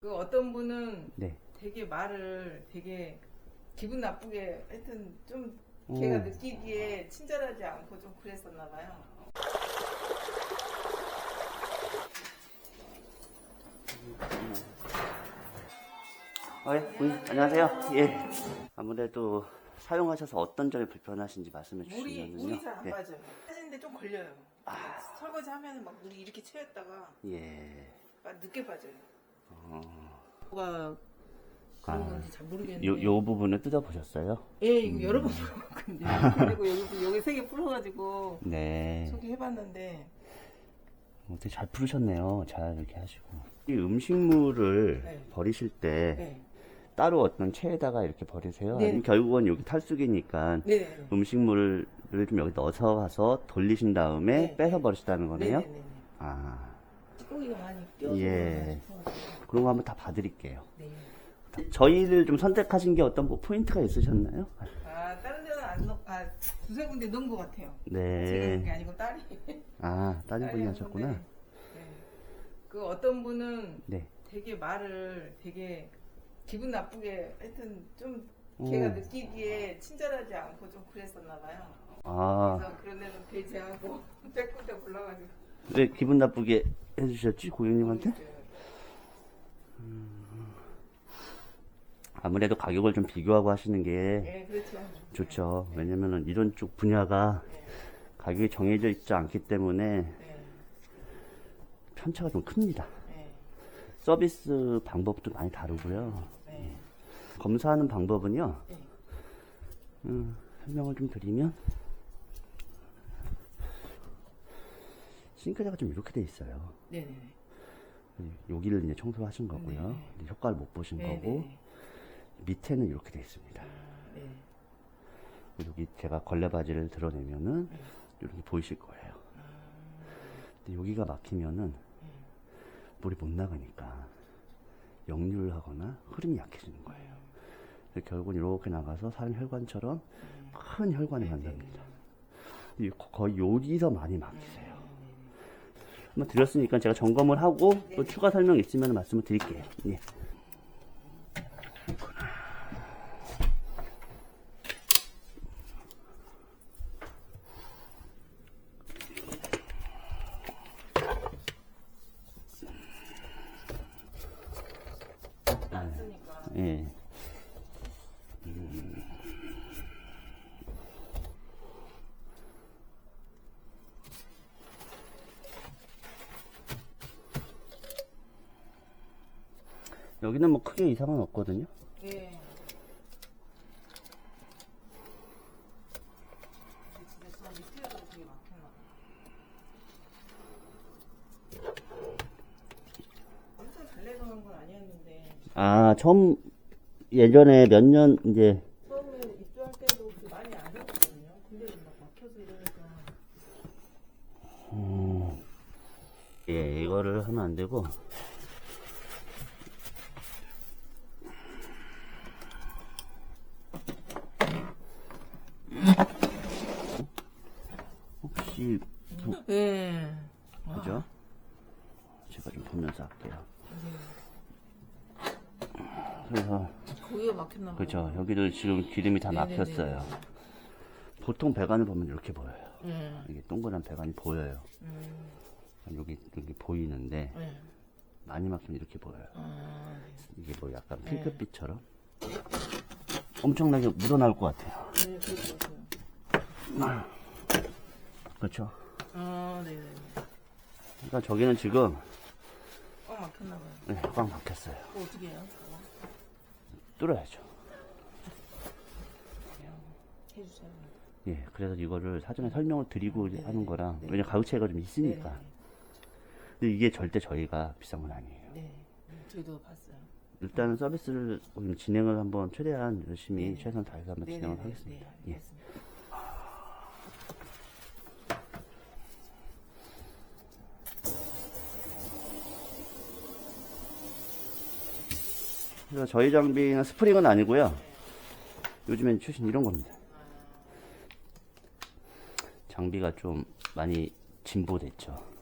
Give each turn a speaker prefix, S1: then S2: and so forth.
S1: 그 어떤 분은
S2: 네.
S1: 되게 말을 되게 기분 나쁘게 하여튼 좀 걔가
S2: 음.
S1: 느끼기에 친절하지 않고 좀 그랬었나 봐요.
S2: 어, 예, 부인, 안녕하세요. 예. 아무래도 사용하셔서 어떤 점이 불편하신지 말씀해
S1: 물이
S2: 주시면요.
S1: 물이 잘안
S2: 예.
S1: 빠져요. 빠지는데 좀 걸려요. 설거지 하면 막 물이 이렇게 채였다가
S2: 예.
S1: 빠- 늦게 빠져요.
S2: 어,
S1: 뭐가 그런
S2: 아,
S1: 건지 잘 모르겠는데.
S2: 요, 요 부분을 뜯어 보셨어요?
S1: 예, 이거 여러 번 풀어봤거든요. 그리고 여기 여기 세 개 풀어가지고
S2: 네.
S1: 소개해봤는데
S2: 어, 되게 잘 풀으셨네요. 잘 이렇게 하시고. 이 음식물을
S1: 네.
S2: 버리실 때
S1: 네,
S2: 따로 어떤 체에다가 이렇게 버리세요?
S1: 네.
S2: 아니면 결국은 여기 탈수기니까
S1: 네, 네.
S2: 음식물을 좀 여기 넣어서 가서 돌리신 다음에
S1: 네.
S2: 빼서 버리시다는 거네요?
S1: 네, 네, 네.
S2: 아,
S1: 찌꺼기가 많이 껴서
S2: 예.
S1: 싶어가지고.
S2: 그런 거 한번 다 봐드릴게요.
S1: 네.
S2: 저희를 좀 선택하신 게 어떤 뭐 포인트가 있으셨나요?
S1: 아 다른 데는 안 넣, 아 두세 군데 넣은 것 같아요. 제가 넣은 게
S2: 네.
S1: 아니고 딸이.
S2: 아, 따님 분이
S1: 딸이
S2: 하셨구나.
S1: 네. 그 어떤 분은
S2: 네.
S1: 되게 말을 되게 기분 나쁘게 하여튼 좀 걔가
S2: 음.
S1: 느끼기에 친절하지 않고 좀 그랬었나 봐요.
S2: 아,
S1: 그래서 그런 데는 배제하고 빼꼼대 불러가지고
S2: 왜 기분 나쁘게 해주셨지, 고객님한테? 아무래도 가격을 좀 비교하고 하시는 게
S1: 예, 그렇죠.
S2: 좋죠. 왜냐면은 이런 쪽 분야가
S1: 네.
S2: 가격이 정해져 있지 않기 때문에
S1: 네.
S2: 편차가 좀 큽니다.
S1: 네.
S2: 서비스 방법도 많이 다르고요.
S1: 네.
S2: 검사하는 방법은요,
S1: 네.
S2: 음, 설명을 좀 드리면, 싱크대가 좀 이렇게 돼 있어요.
S1: 네. 네.
S2: 네, 여기를 이제 청소하신 거고요.
S1: 네.
S2: 효과를 못 보신
S1: 네.
S2: 거고,
S1: 네.
S2: 밑에는 이렇게 돼 있습니다.
S1: 네.
S2: 여기 제가 걸레바지를 드러내면은,
S1: 네.
S2: 이렇게 보이실 거예요. 근데 여기가 막히면은,
S1: 네.
S2: 물이 못 나가니까, 역류를 하거나 흐름이 약해지는 거예요. 그래서 결국은 이렇게 나가서 사람 혈관처럼 큰 혈관을
S1: 네.
S2: 만듭니다. 이 거- 거의 여기서 많이 막히세요. 한번 드렸으니까 제가 점검을 하고 또 추가 설명 있으면 말씀을 드릴게요. 예.
S1: 낫으니까.
S2: 예. 여기는 뭐 크게 이상은 없거든요.
S1: 예.
S2: 아, 처음 예전에 몇 년 이제
S1: 처음에 입주할 때도 그렇게 많이 안 됐거든요. 근데 막 막혀서 이러니까
S2: 예, 이거를 하면 안 되고 혹시 부-
S1: 예.
S2: 그죠? 제가 좀 보면서 할게요. 그래서
S1: 거기가 막혔나 봐요.
S2: 그죠 여기를 지금 기름이 다
S1: 네네네.
S2: 막혔어요. 보통 배관을 보면 이렇게 보여요.
S1: 예.
S2: 이게 동그란 배관이 보여요.
S1: 음.
S2: 여기 여기 보이는데
S1: 예.
S2: 많이 막히면 이렇게 보여요.
S1: 아,
S2: 이게 뭐 약간
S1: 네.
S2: 핑크빛처럼 엄청나게 묻어나올 것 같아요.
S1: 네, 그렇죠.
S2: 그렇죠?
S1: 아, 네, 네.
S2: 그러니까 저기는 지금
S1: 꽉 막혔나 봐요.
S2: 네, 꽉 막혔어요.
S1: 그거 어떻게 해요?
S2: 뚫어야죠.
S1: 해주세요.
S2: 예, 그래서 이거를 사전에 설명을 드리고
S1: 네,
S2: 하는 거라
S1: 네.
S2: 왜냐 가격 차이가 좀 있으니까.
S1: 네,
S2: 근데 이게 절대 저희가 비싼 건 아니에요.
S1: 네, 네. 저희도 봤어요.
S2: 일단은 서비스를 오늘 진행을 한번 최대한 열심히
S1: 네.
S2: 최선 다해서 한번
S1: 네,
S2: 진행을
S1: 네,
S2: 하겠습니다.
S1: 네,
S2: 예.
S1: 알겠습니다.
S2: 그래서 저희 장비는 스프링은 아니고요. 요즘엔 출신 이런 겁니다. 장비가 좀 많이 진보됐죠.